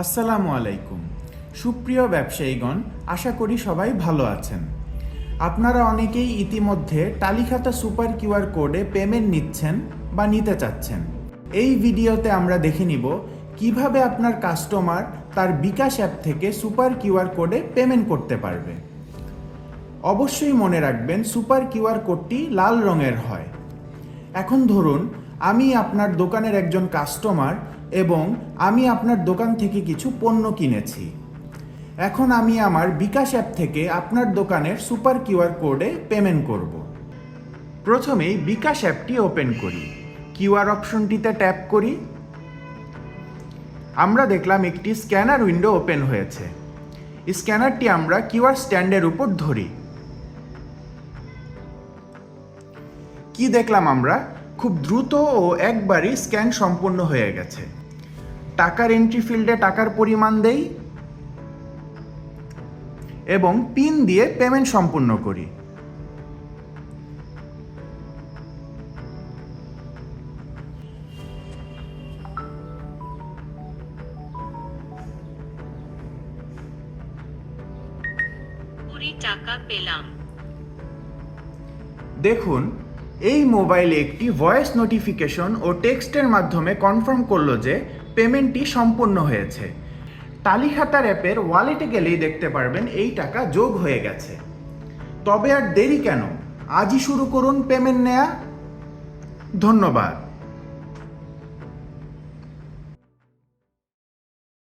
আসসালামু আলাইকুম। সুপ্রিয় ব্যবসায়ীগণ, আশা করি সবাই ভালো আছেন। আপনারা অনেকেই ইতিমধ্যে টালিখাতা সুপার কিউআর কোডে পেমেন্ট নিচ্ছেন বা নিতে চাচ্ছেন। এই ভিডিওতে আমরা দেখে নিব কীভাবে আপনার কাস্টমার তার বিকাশ অ্যাপ থেকে সুপার কিউআর কোডে পেমেন্ট করতে পারবে। অবশ্যই মনে রাখবেন সুপার কিউআর কোডটি লাল রঙের হয়। এখন ধরুন, আমি আপনার দোকানের একজন কাস্টমার এবং আমি আপনার দোকান থেকে কিছু পণ্য কিনেছি। এখন আমি আমার বিকাশ অ্যাপ থেকে আপনার দোকানের সুপার কিউআর কোডে পেমেন্ট করব। প্রথমেই বিকাশ অ্যাপটি ওপেন করি। কিউআর অপশনটিতে ট্যাপ করি। আমরা দেখলাম একটি স্ক্যানার উইন্ডো ওপেন হয়েছে। স্ক্যানারটি আমরা কিউআর স্ট্যান্ডের উপর ধরি। কি দেখলাম আমরা? খুব দ্রুত ও একবারই স্ক্যান সম্পূর্ণ হয়ে গেছে। টাকার এন্ট্রি ফিল্ডে টাকার পরিমাণ দেই এবং পিন দিয়ে পেমেন্ট সম্পূর্ণ করি। টাকা পেলাম। দেখুন এই মোবাইলে একটি ভয়েস নোটিফিকেশন ও টেক্সটের মাধ্যমে কনফার্ম করল যে পেমেন্টটি সম্পূর্ণ হয়েছে। তালিখাতার অ্যাপের ওয়ালেটে গেলেই দেখতে পারবেন এই টাকা যোগ হয়ে গেছে। তবে আর দেরি কেন? আজই শুরু করুন পেমেন্ট নেয়া। ধন্যবাদ।